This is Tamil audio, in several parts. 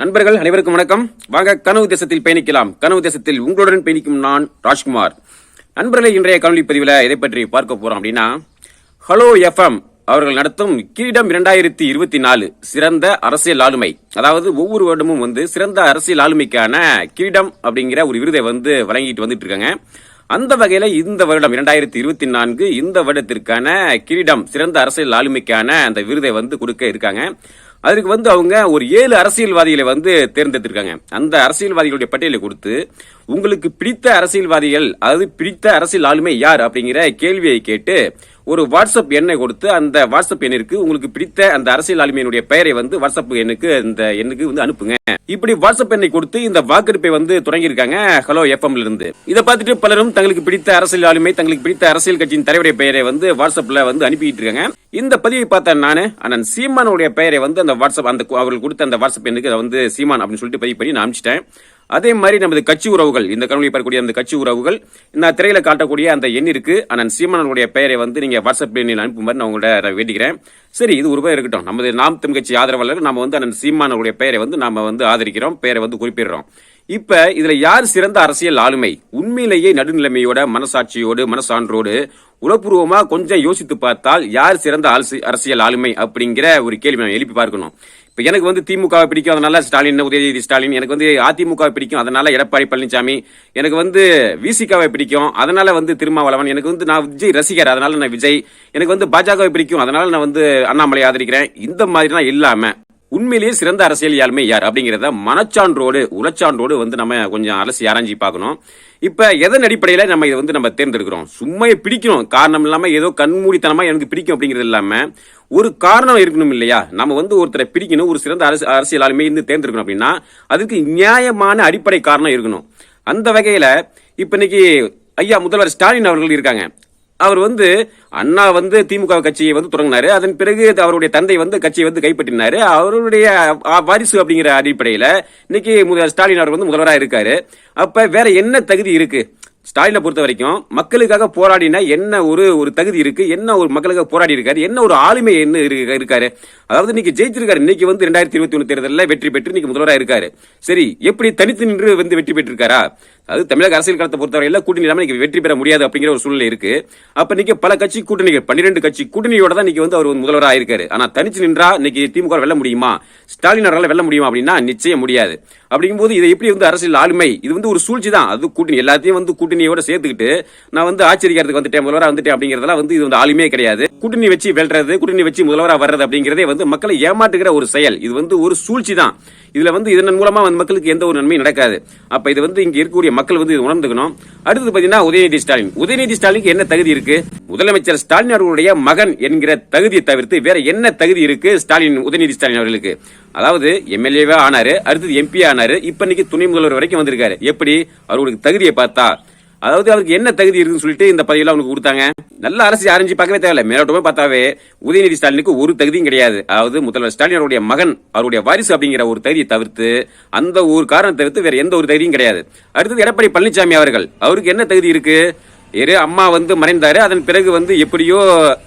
நண்பர்கள் அனைவருக்கும் வணக்கம். வாங்க கனவு தேசத்தில் பயணிக்கலாம். கனவு தேசத்தில் உங்களுடன் பயணிக்கும் நான் ராஜ்குமார். நண்பர்களை இன்றைய காணொலி பதிவில் எதை பற்றி பார்க்க போறோம் அப்படின்னா ஹலோ எஃப்எம் அவர்கள் நடத்தும் கிரீடம் இரண்டாயிரத்தி இருபத்தி நாலு சிறந்த அரசியல் ஆளுமை. அதாவது ஒவ்வொரு வருடமும் வந்து சிறந்த அரசியல் ஆளுமைக்கான கிரீடம் அப்படிங்கிற ஒரு விருதை வந்து வழங்கிட்டு வந்துட்டு இருக்காங்க. அந்த வகையில் இந்த வருடம் இரண்டாயிரத்தி இருபத்தி நான்கு இந்த வருடத்திற்கான கிரீடம் சிறந்த அரசியல் ஆளுமைக்கான அந்த விருதை வந்து கொடுக்க இருக்காங்க. அதுக்கு வந்து அவங்க ஒரு ஏழு அரசியல்வாதிகளை வந்து தேர்ந்தெடுத்திருக்காங்க. அந்த அரசியல்வாதிகளுடைய பட்டியலை கொடுத்து உங்களுக்கு பிடித்த அரசியல்வாதிகள் அதாவது பிடித்த அரசியல் ஆளுமை யார்? அப்படிங்கிற கேள்வியை கேட்டு ஒரு வாட்ஸ்அப் எண்ணை கொடுத்து அந்த வாட்ஸ்அப் எண்ணிற்கு உங்களுக்கு பிடித்த அந்த அரசியல் ஆளுமையினுடைய பெயரை வந்து வாட்ஸ்அப் எண்ணுக்கு அந்த எண்ணுக்கு வந்து அனுப்புங்க. இப்படி வாட்ஸ்அப் எண்ணை கொடுத்து இந்த வாக்கெடுப்பை வந்து தொடங்கியிருக்காங்க ஹலோ எஃப்எம்ல இருந்து இதை பார்த்துட்டு பலரும் தங்களுக்கு பிடித்த அரசியல் ஆளுமை தங்களுக்கு பிடித்த அரசியல் கட்சியின் தலைவருடைய பெயரை வந்து வாட்ஸ்அப்ல வந்து அனுப்பிட்டு இருக்காங்க இந்த பதிவை பார்த்த நானு அண்ணன் சீமானுடைய பெயரை வந்து அந்த வாட்ஸ்அப் அந்த அவர்கள் கொடுத்த அந்த வாட்ஸ்அப் எண்ணுக்கு அதை வந்து சீமான் அப்படின்னு சொல்லிட்டு பதிவு பண்ணி நான் அனுப்பிச்சிட்டேன் அதே மாதிரி நமது கட்சி உறவுகள் இந்த கணவனை பார்க்கக்கூடிய அந்த கட்சி உறவுகள் இந்த திரையில காட்டக்கூடிய அந்த எண்ணிற்கு அண்ணன் சீமானனுடைய பெயரை வந்து நீங்க வாட்ஸ்அப் எண்ணில் அனுப்புமாறு நான் உங்கள்ட்ட வேண்டிக்கிறேன். சரி இது ஒரு பேர் இருக்கட்டும். நமது நாம் தமிழ் கட்சி ஆதரவாளர் நம்ம வந்து அண்ணன் சீமானனுடைய பெயரை வந்து நாம வந்து ஆதரிக்கிறோம் பெயரை வந்து குறிப்பிடுறோம். இப்ப இதுல யார் சிறந்த அரசியல் ஆளுமை? உண்மையிலேயே நடுநிலைமையோட மனசாட்சியோடு மனசான்றோடு உளப்பூர்வமா கொஞ்சம் யோசித்து பார்த்தால் யார் சிறந்த அரசியல் ஆளுமை அப்படிங்கிற ஒரு கேள்வி நம்ம எழுப்பி பார்க்கணும். இப்போ எனக்கு வந்து திமுகவை பிடிக்கும் அதனால ஸ்டாலின் உதயநிதி ஸ்டாலின் எனக்கு வந்து அதிமுகவை பிடிக்கும் அதனால எடப்பாடி பழனிசாமி எனக்கு வந்து விசிகாவை பிடிக்கும் அதனால வந்து திருமாவளவன் எனக்கு வந்து நான் விஜய் ரசிகர் அதனால நான் விஜய் எனக்கு வந்து பாஜகவை பிடிக்கும் அதனால நான் வந்து அண்ணாமலை ஆதரிக்கிறேன் இந்த மாதிரிலாம் இல்லாமல் உண்மையிலேயே சிறந்த அரசியல் யாழ்மை யார் அப்படிங்கிறத மனச்சான்றோடு உளச்சான்றோடு வந்து நம்ம கொஞ்சம் அலசி ஆராய்ச்சி பார்க்கணும். இப்போ எதன் அடிப்படையில் நம்ம இதை வந்து நம்ம தேர்ந்தெடுக்கிறோம்? சும்மா பிடிக்கணும். காரணம் இல்லாமல் ஏதோ கண்மூடித்தனமாக எனக்கு பிடிக்கும் அப்படிங்கிறது இல்லாமல் ஒரு காரணம் இருக்கணும் இல்லையா? நம்ம வந்து ஒருத்தரை பிடிக்கணும் ஒரு சிறந்த அரசு அரசியல் இருந்து தேர்ந்தெடுக்கணும் அப்படின்னா அதுக்கு நியாயமான அடிப்படை காரணம் இருக்கணும். அந்த வகையில் இப்போ இன்னைக்கு ஐயா முதல்வர் ஸ்டாலின் அவர்கள் இருக்காங்க. அவர் வந்து அண்ணா வந்து திமுக கட்சியை வந்து தொடங்கினாரு. அதன் பிறகு அவருடைய தந்தை வந்து கட்சியை வந்து கைப்பற்றினாரு. அவருடைய வாரிசு அப்படிங்கிற அடிப்படையில் இன்னைக்கு முதல்வர் ஸ்டாலின் அவர் வந்து முதல்வராக இருக்காரு. அப்ப வேற என்ன தகுதி இருக்கு? ஸ்டாலினை பொறுத்த வரைக்கும் மக்களுக்காக போராடின என்ன ஒரு ஒரு தகுதி இருக்கு? என்ன ஒரு மக்களுக்காக போராடி இருக்காரு? என்ன ஒரு ஆளுமை என்ன இருக்காரு? அதாவது இன்னைக்கு ஜெயிச்சிருக்காரு. இன்னைக்கு வந்து ரெண்டாயிரத்தி இருபத்தி ஒன்று தேர்தலில் வெற்றி பெற்று இன்னைக்கு முதல்வராக இருக்காரு. சரி எப்படி தனித்து நின்று வந்து வெற்றி பெற்றிருக்காரா? அது தமிழக அரசியல் களத்தை பொறுத்தவரையில கூட்டணி இல்லாமல் இன்னைக்கு வெற்றி பெற முடியாது அப்படிங்கிற ஒரு சூழ்நிலை இருக்கு. அப்ப நீங்க பல கட்சி கூட்டணிகள் பன்னிரெண்டு கட்சி கூட்டணியோட தான் இன்னைக்கு வந்து அவர் முதல்வராக இருக்காரு ஆனா தனிச்சு நின்றா இன்னைக்கு திமுக வெல்ல முடியுமா? ஸ்டாலின் அவரால் வெல்ல முடியுமா அப்படின்னா நிச்சயம் முடியாது. அப்படிங்கும்போது இதை எப்படி வந்து அரசியல் ஆளுமை இது வந்து ஒரு சூழ்ச்சி தான். அது கூட்டணி எல்லாத்தையும் வந்து கூட்டணியோட சேர்த்துக்கிட்டு நான் வந்து ஆச்சரிக்கிறதுக்கு வந்துட்டேன் முதல்வராக வந்துட்டேன் அப்படிங்கிறதெல்லாம் வந்து இது வந்து ஆளுமே கிடையாது. கூட்டணி வச்சு வெல்றது கூட்டணி வச்சு முதல்வராக வர்றது அப்படிங்கிறதே வந்து மக்களை ஏமாற்றுகிற ஒரு செயல். இது வந்து ஒரு சூழ்ச்சி தான். இதுல வந்து இதன் மூலமா வந்து மக்களுக்கு எந்த ஒரு நன்மையும் நடக்காது. அப்ப இது வந்து இங்க இருக்கக்கூடிய மக்கள் வந்து இது உணர்ந்துக்கணும். அடுத்தது பாத்தீங்கன்னா உதயநிதி ஸ்டாலின். உதயநிதி ஸ்டாலினுக்கு என்ன தகுதி இருக்கு? முதலமைச்சர் ஸ்டாலின் அவர்களுடைய மகன் என்கிற தகுதியை தவிர்த்து வேற என்ன தகுதி இருக்கு ஸ்டாலின் உதயநிதி ஸ்டாலின் அவர்களுக்கு? அதாவது எம்எல்ஏவா ஆனாரு அடுத்தது எம்பி ஆனாரு இப்ப இன்னைக்கு துணை முதல்வர் வரைக்கும் வந்திருக்காரு. எப்படி? அவர்களுக்கு தகுதியை பார்த்தா அதாவது அவருக்கு என்ன தகுதி இருக்குன்னு சொல்லிட்டு இந்த பதவியில் அவனுக்கு கொடுத்தாங்க. நல்ல அரசு ஆரஞ்சு பார்க்கவே தேவையில்ல. மேலோட்டமே பார்த்தாவே உதயநிதி ஸ்டாலினுக்கு ஒரு தகுதியும் கிடையாது. அதாவது முதல்வர் ஸ்டாலின் அவருடைய மகன் அவருடைய வாரிசு அப்படிங்கிற ஒரு தகுதியை தவிர்த்து அந்த ஒரு காரணத்தை தவிர்த்து வேற எந்த ஒரு தகுதியும் கிடையாது. அடுத்தது எடப்பாடி பழனிசாமி அவர்கள் அவருக்கு என்ன தகுதி இருக்கு? ஏறு அம்மா வந்து மறைந்தாரு. அதன் பிறகு வந்து எப்படியோ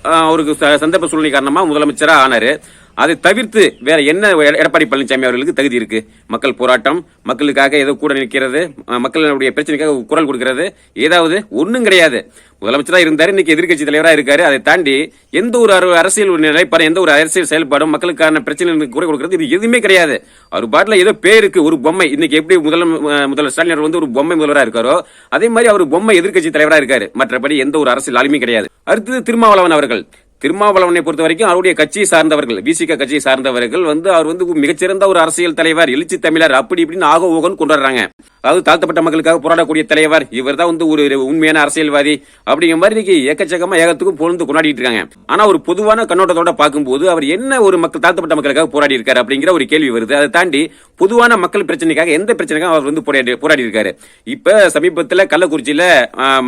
அவருக்கு ச- சந்தர்ப்ப சூழ்நிலை காரணமா முதலமைச்சரா ஆனாரு. அதை தவிர்த்து வேற என்ன எடப்பாடி பழனிசாமி அவர்களுக்கு தகுதி இருக்கு? மக்கள் போராட்டம் மக்களுக்காக ஏதோ கூட நிற்கிறது மக்களுடைய பிரச்சனைக்காக குரல் கொடுக்கிறது ஏதாவது ஒன்றும் கிடையாது. முதலமைச்சராக இருந்தார் இன்னைக்கு எதிர்க்கட்சி தலைவராக இருக்காரு. அதை தாண்டி எந்த ஒரு அரு- அரசியல் நிலைப்பாடு எந்த ஒரு அரசியல் செயல்பாடும் மக்களுக்கான பிரச்சனைகளுக்கு குறை கொடுக்கிறது இது எதுவுமே கிடையாது. அவர் பாட்டில் ஏதோ பேருக்கு ஒரு பொம்மை இன்னைக்கு எப்படி முதல் முதல்வர் ஸ்டாலின் வந்து ஒரு பொம்மை முதல்வராக இருக்காரோ அதே மாதிரி அவர் பொம்மை எதிர்க்கட்சி தலைவராக இருக்காரு. மற்றபடி எந்த ஒரு அரசியல் ஆளுமே கிடையாது. அடுத்தது திருமாவளவன் அவர்கள். திருமாவளவனை பொறுத்த வரைக்கும் அவருடைய கட்சியை சார்ந்தவர்கள் விசிக கட்சியை சார்ந்தவர்கள் வந்து அவர் வந்து மிகச்சிறந்த ஒரு அரசியல் தலைவர் எழுச்சி தமிழர் அப்படி இப்படின்னு ஆக ஓகன் கொண்டாடுறாங்க. அதாவது தாழ்த்தப்பட்ட மக்களுக்காக போராடக்கூடிய தலைவர் இவர் தான் வந்து ஒரு உண்மையான அரசியல்வாதி அப்படிங்கிற மாதிரி இன்னைக்கு ஏக்கச்சக்கமா ஏகத்துக்கும் பொழுது கொண்டாடிட்டு இருக்காங்க. ஆனா ஒரு பொதுவான கண்ணோட்டத்தோட பார்க்கும்போது அவர் என்ன ஒரு மக்கள் தாழ்த்தப்பட்ட மக்களுக்காக போராடி இருக்காரு அப்படிங்கிற ஒரு கேள்வி வருது. அதை தாண்டி பொதுவான மக்கள் பிரச்சனைக்காக எந்த பிரச்சனைக்காக அவர் வந்து போராடி போராடி இருக்காரு இப்ப சமீபத்தில் கள்ளக்குறிச்சியில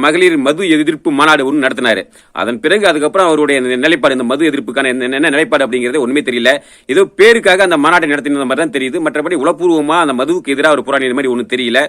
மகளிர் மது எதிர்ப்பு மாநாடு ஒன்று நடத்தினாரு. அதன் பிறகு அதுக்கப்புறம் அவருடைய நிலைப்பாடு இந்த மது எதிர்ப்புக்கான என்ன என்ன நிலைப்பாடு அப்படிங்கிறது ஒண்ணுமே தெரியல. ஏதோ பேருக்காக அந்த மாநாட்டை நடத்தின மாதிரி தான் தெரியுது. மற்றபடி உளப்பூர்வமா அந்த மதுவுக்கு எதிராக ஒரு போராடின மாதிரி ஒன்றும் தெரியல.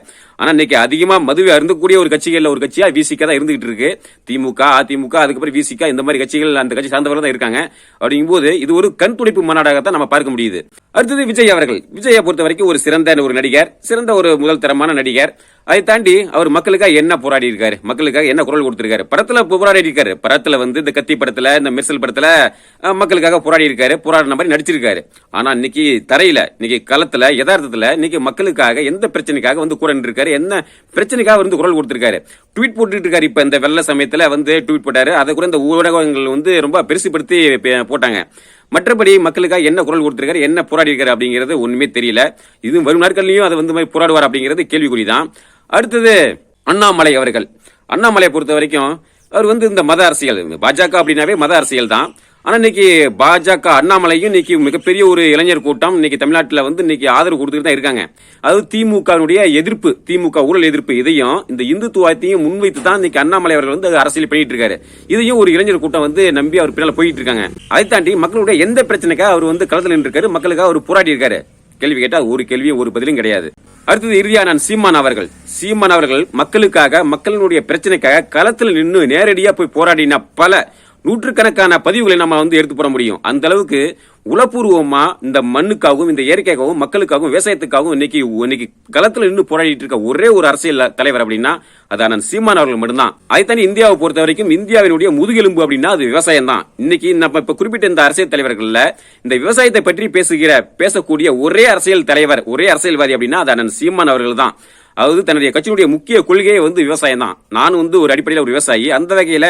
ஆனா இன்னைக்கு அதிகமா மதுவை அருந்தக்கூடிய ஒரு கட்சிகள்ல ஒரு கட்சியா விசிக தான் இருந்துகிட்டு இருக்கு. திமுக அதிமுக அதுக்கப்புறம் விசிக இந்த மாதிரி கட்சிகள் அந்த கட்சி சார்ந்தவர்கள் தான் இருக்காங்க. அப்படிங்கும்போது இது ஒரு கண் துடைப்பு மாநாடாகத்தான் நம்ம பார்க்க முடியுது. அடுத்தது விஜய் அவர்கள். விஜயை பொறுத்த வரைக்கும் ஒரு சிறந்த ஒரு நடிகர் சிறந்த ஒரு முதல் தரமான நடிகர். அதை தாண்டி அவர் மக்களுக்காக என்ன போராடி இருக்காரு? மக்களுக்காக என்ன குரல் கொடுத்திருக்காரு? படத்துல போராடி இருக்காரு. படத்துல வந்து இந்த கத்தி படத்துல இந்த மிர்சல் படத்துல மக்களுக்காக போராடி இருக்காரு. போராடின மாதிரி நடிச்சிருக்காரு. ஆனா இன்னைக்கு தரையில இன்னைக்கு களத்துல யதார்த்தத்துல இன்னைக்கு மக்களுக்காக எந்த பிரச்சனைக்காக வந்து கூட இருக்காரு என்ன பிரச்சனைக்காக வந்து குரல் கொடுத்திருக்காரு? ட்வீட் போட்டுட்டு இருக்காரு இப்ப இந்த வெள்ள சமயத்துல வந்து ட்வீட் போட்டாரு. அதை கூட இந்த ஊடகங்கள் வந்து ரொம்ப பெருசுபடுத்தி போட்டாங்க. மற்றபடி மக்களுக்காக என்ன குரல் கொடுத்திருக்காரு? என்ன போராடி இருக்காரு அப்படிங்கிறது ஒண்ணுமே தெரியல. இது வரும் நாட்கள்லயும் அதை வந்து மாதிரி போராடுவார் அப்படிங்கிறது கேள்விக்குறிதான். அடுத்தது அண்ணாமலை அவர்கள். அண்ணாமலையை பொறுத்த வரைக்கும் அவர் வந்து இந்த மத அரசியல் பாஜக அப்படின்னாவே மத அரசியல் தான். ஆனால் இன்னைக்கு பாஜக அண்ணாமலையும் இன்னைக்கு மிகப்பெரிய ஒரு இளைஞர் கூட்டம் இன்னைக்கு தமிழ்நாட்டில் வந்து இன்னைக்கு ஆதரவு கொடுத்துட்டு தான் இருக்காங்க. அதாவது திமுகவினுடைய எதிர்ப்பு திமுக ஊழல் எதிர்ப்பு இதையும் இந்த இந்துத்துவத்தையும் முன்வைத்து தான் இன்னைக்கு அண்ணாமலை அவர்கள் வந்து அரசியல் பண்ணிட்டு இருக்காரு இதையும் ஒரு இளைஞர் கூட்டம் வந்து நம்பி அவர் பின்னால் போயிட்டு இருக்காங்க அதை தாண்டி மக்களுடைய எந்த பிரச்சனைக்காக அவர் வந்து களத்தில் நின்று இருக்காரு மக்களுக்காக அவர் போராடி இருக்காரு கேள்வி கேட்டால் ஒரு கேள்வியும் ஒரு பதிலும் கிடையாது. அடுத்தது இறுதியாக நான் சீமான் அவர்கள். சீமான் அவர்கள் மக்களுக்காக மக்களினுடைய பிரச்சனைக்காக களத்தில் நின்று நேரடியா போய் போராடின பல நூற்றுக்கணக்கான பதிவுகளை நம்ம வந்து எடுத்து போட முடியும். அந்த அளவுக்கு உளப்பூர்வமா இந்த மண்ணுக்காகவும் இந்த இயற்கைக்காகவும் மக்களுக்காகவும் விவசாயத்துக்காகவும் இன்னைக்கு இன்னைக்கு களத்தில் நின்று போராடிட்டு இருக்க ஒரே ஒரு அரசியல் தலைவர் அப்படின்னா அது அண்ணன் சீமான் அவர்கள் மட்டும்தான். அதைத்தானே இந்தியாவை பொறுத்த வரைக்கும் இந்தியாவினுடைய முதுகெலும்பு அப்படின்னா அது விவசாயம் தான். இன்னைக்கு நம்ம இப்ப குறிப்பிட்ட இந்த அரசியல் தலைவர்கள்ல இந்த விவசாயத்தை பற்றி பேசுகிற பேசக்கூடிய ஒரே அரசியல் தலைவர் ஒரே அரசியல்வாதி அப்படின்னா அது அண்ணன் சீமான் அவர்கள் தான். அதாவது தன்னுடைய கட்சியினுடைய முக்கிய கொள்கையே வந்து விவசாயம் தான் நான் வந்து ஒரு அடிப்படையில் ஒரு விவசாயி. அந்த வகையில்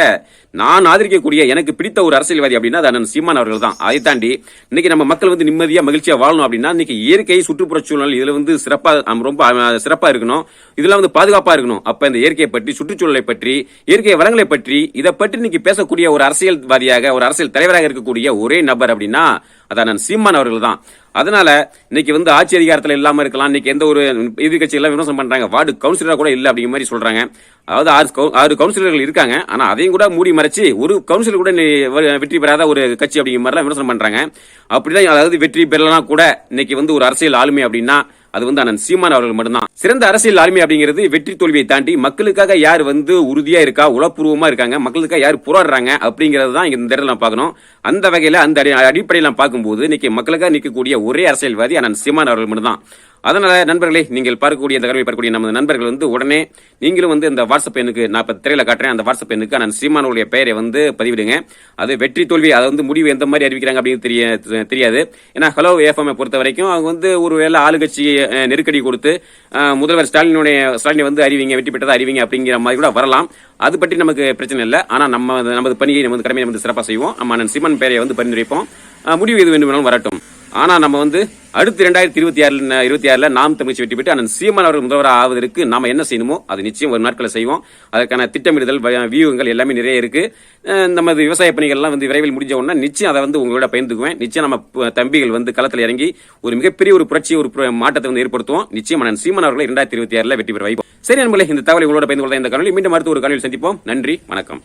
நான் ஆதரிக்கக்கூடிய எனக்கு பிடித்த ஒரு அரசியல்வாதி அப்படின்னா அது அண்ணன் சீமான் அவர்கள் தான் அதை தாண்டி இன்னைக்கு நம்ம மக்கள் வந்து நிம்மதியாக மகிழ்ச்சியாக வாழணும் அப்படின்னா இன்னைக்கு இயற்கை சுற்றுப்புற சூழல் இதில் வந்து சிறப்பாக ரொம்ப சிறப்பாக இருக்கணும். இதெல்லாம் வந்து பாதுகாப்பாக இருக்கணும். அப்போ இந்த இயற்கையை பற்றி சுற்றுச்சூழலை பற்றி இயற்கை வளங்களை பற்றி இதை பற்றி இன்னைக்கு பேசக்கூடிய ஒரு அரசியல்வாதியாக ஒரு அரசியல் தலைவராக இருக்கக்கூடிய ஒரே நபர் அப்படின்னா அதான் நான் சீமான் அவர்கள் தான் அதனால இன்னைக்கு வந்து ஆட்சி அதிகாரத்தில் இல்லாமல் இருக்கலாம் இன்னைக்கு எந்த ஒரு எதிர்கட்சியெல்லாம் விமர்சனம் பண்றாங்க. வார்டு கவுன்சிலராக கூட இல்லை அப்படிங்கிற மாதிரி சொல்றாங்க. அதாவது ஆறு ஆறு கவுன்சிலர்கள் இருக்காங்க. ஆனால் அதையும் கூட மூடி மறைச்சு ஒரு கவுன்சிலர் கூட வெற்றி பெறாத ஒரு கட்சி அப்படிங்கிற மாதிரிலாம் விமர்சனம் பண்றாங்க. அப்படிதான் அதாவது வெற்றி பெறலாம் கூட இன்னைக்கு வந்து ஒரு அரசியல் ஆளுமை அப்படின்னா அது வந்து அண்ணன் சீமான் அவர்கள் மட்டும்தான். சிறந்த அரசியல் ஆளுமை அப்படிங்கிறது வெற்றி தோல்வியை தாண்டி மக்களுக்காக யார் வந்து உறுதியா இருக்கா உளப்பூர்வமா இருக்காங்க மக்களுக்காக யார் போராடுறாங்க அப்படிங்கறது தான் இந்த இடத்துல பார்க்கணும். அந்த வகையில அந்த அடி- அடிப்படையில் பார்க்கும்போது இன்னைக்கு மக்களுக்காக நிற்கக்கூடிய ஒரே அரசியல்வாதி அண்ணன் சீமான் அவர்கள் மட்டும்தான். அதனால் நண்பர்களே நீங்கள் பார்க்கக்கூடிய இந்த கருவி பார்க்கக்கூடிய நமது நண்பர்கள் வந்து உடனே நீங்களும் வந்து இந்த வாட்ஸ்அப் எண்ணுக்கு நான் இப்போ திரையில் காட்டுறேன். அந்த வாட்ஸ்அப் எண்ணுக்கு நான் சீமானுடைய பெயரை வந்து பதிவிடுங்க. அது வெற்றி தோல்வி அதை வந்து முடிவு எந்த மாதிரி அறிவிக்கிறாங்க அப்படின்னு தெரிய தெரியாது. ஏன்னா ஹலோ எஃப்எம் பொறுத்த வரைக்கும் அவங்க வந்து ஒரு வேளை ஆளுங்கட்சி நெருக்கடி கொடுத்து முதல்வர் ஸ்டாலினுடைய ஸ்டாலினை வந்து அறிவிங்க வெற்றி பெற்றதா அறிவிங்க அப்படிங்கிற மாதிரி கூட வரலாம். அது பற்றி நமக்கு பிரச்சனை இல்லை. ஆனால் நம்ம நமது பணியை நமது கடமையை வந்து சிறப்பாக செய்வோம். நம்ம அண்ணன் சிமன் பெயரை வந்து பரிந்துரைப்போம். முடிவு எது வேண்டுமானாலும் வரட்டும். ஆனால் நம்ம வந்து அடுத்து ரெண்டாயிரத்தி இருபத்தி ஆறுல இருபத்தி ஆறில் நாம் தமிழ்ச்சி வெற்றி பெற்று அண்ணன் சீமான் அவர்கள் முதல்வர் ஆவதற்கு நாம் என்ன செய்யணுமோ அது நிச்சயம் ஒரு நாட்களை செய்வோம். அதற்கான திட்டமிடுதல் வ- வியூகங்கள் எல்லாமே நிறைய இருக்குது நமது விவசாய பணிகள்லாம் வந்து விரைவில் முடிஞ்ச உடனே நிச்சயம் அதை வந்து உங்களோட பயந்துக்குவேன் நிச்சயம் நம்ம தம்பிகள் வந்து களத்தில் இறங்கி ஒரு மிகப்பெரிய ஒரு புரட்சி ஒரு புர- மாற்றத்தை வந்து ஏற்படுத்துவோம். நிச்சயம் அண்ணன் சீமான் அவர்களை இரண்டாயிரத்தி இருபத்தி ஆறில் வெற்றி பெற வைப்போம். சரி நண்பர்களே இந்த தகவலை உங்களோட பயந்து கொள்ள இந்த காணொலி மீண்டும் அடுத்து ஒரு காணொலியில் சந்திப்போம். நன்றி வணக்கம்.